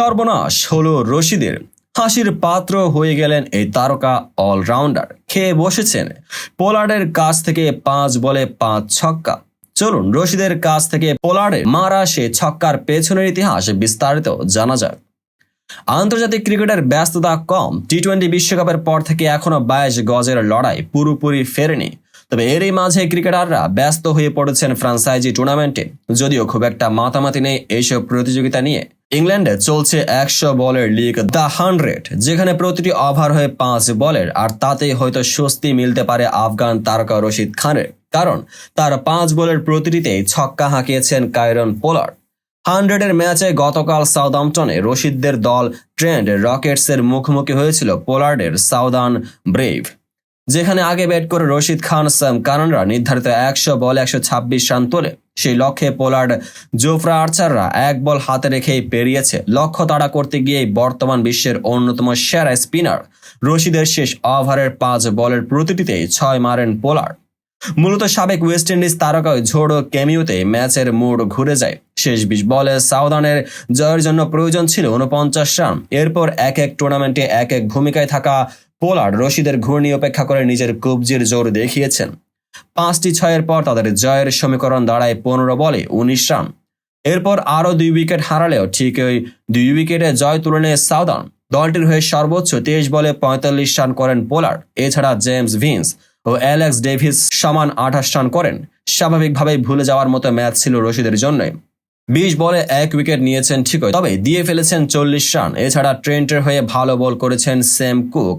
সর্বনাশ হলো রশিদের। হাসির পাত্র হয়ে গেলেন এই তারকা অলরাউন্ডার খেয়ে বসেছেন। পোলার্ডের কাছ থেকে পাঁচ বলে পাঁচ ছক্কা। চলুন, রশিদের কাছ থেকে পোলার্ডের মারা সে ছক্কার পেছনের ইতিহাস বিস্তারিত জানা যাক। আন্তর্জাতিক ক্রিকেটের ব্যস্ততা কম। টি টোয়েন্টি বিশ্বকাপের পর থেকে এখনও বাইশ গজের লড়াই পুরোপুরি ফেরেনি। তবে এরই মাঝে ক্রিকেটাররা ব্যস্ত হয়ে পড়েছেন ফ্রান্সাইজি টুর্নামেন্টে, যদিও খুব একটা মাতামাতি নেই এইসব প্রতিযোগিতা নিয়ে। ইংল্যান্ডে চলছে একশো বলের লিগ দ্য হান্ড্রেড, যেখানে প্রতিটি ওভার হয়ে পাঁচ বলের, আর তাতেই হয়তো স্বস্তি মিলতে পারে আফগান তারকা রশিদ খানের, কারণ তার পাঁচ বলের প্রতিটিতেই ছক্কা হাঁকিয়েছেন কাইরন পোলার হান্ড্রেডের ম্যাচে গতকাল সাউদাম্পটনে রশিদদের দল ট্রেন্ড রকেটসের মুখোমুখি হয়েছিল পোলার্ডের সাউদার্ন ব্রেভ। যেখানে আগে ব্যাট করে রশিদ খান, সাম কারণরা নির্ধারিত একশো বল, একশো ছাব্বিশ রান তোলে। সেই লক্ষ্যে পোলার্ড জোফরা আর্চাররা এক বল হাতে রেখেই পেরিয়েছে। লক্ষ্য তাড়া করতে গিয়েই বর্তমান বিশ্বের অন্যতম সেরা স্পিনার রশিদের শেষ ওভারের পাঁচ বলের প্রতিটিতেই ছয় মারেন পোলার্ড। মূলত সাবেক ওয়েস্ট ইন্ডিজ তারকা ঝোড়ো ক্যামিওতে ম্যাচের মোড় ঘুরে যায়। শেষ বিশ বলে সাউদানের জয়ের জন্য প্রয়োজন ছিল উনপঞ্চাশ রান। এরপর এক এক টুর্নামেন্টে এক এক ভূমিকায় থাকা পোলার্ড রশিদের ঘূর্ণি উপেক্ষা করে নিজের কবজির জোর দেখিয়েছেন। পাঁচটি ছয়ের পর তাদের জয়ের সমীকরণ দাঁড়ায় পনেরো বলে উনিশ রান। এরপর আরও দুই উইকেট হারালেও ঠিক ওই দুই উইকেটে জয় তুলে নেয় সাউদার্ন দলটির হয়ে সর্বোচ্চ তেইশ বলে পঁয়তাল্লিশ রান করেন পোলার্ড এছাড়া জেমস ভিন্স ও অ্যালেক্স ডেভিস সমান আঠাশ রান করেন। স্বাভাবিকভাবেই ভুলে যাওয়ার মতো ম্যাচ ছিল রশিদের জন্যই বিশ বলে এক উইকেট নিয়েছেন ঠিকই, তবে দিয়ে ফেলেছেন চল্লিশ রান। এছাড়া ট্রেন্টের হয়ে ভালো বল করেছেন সেম কুক।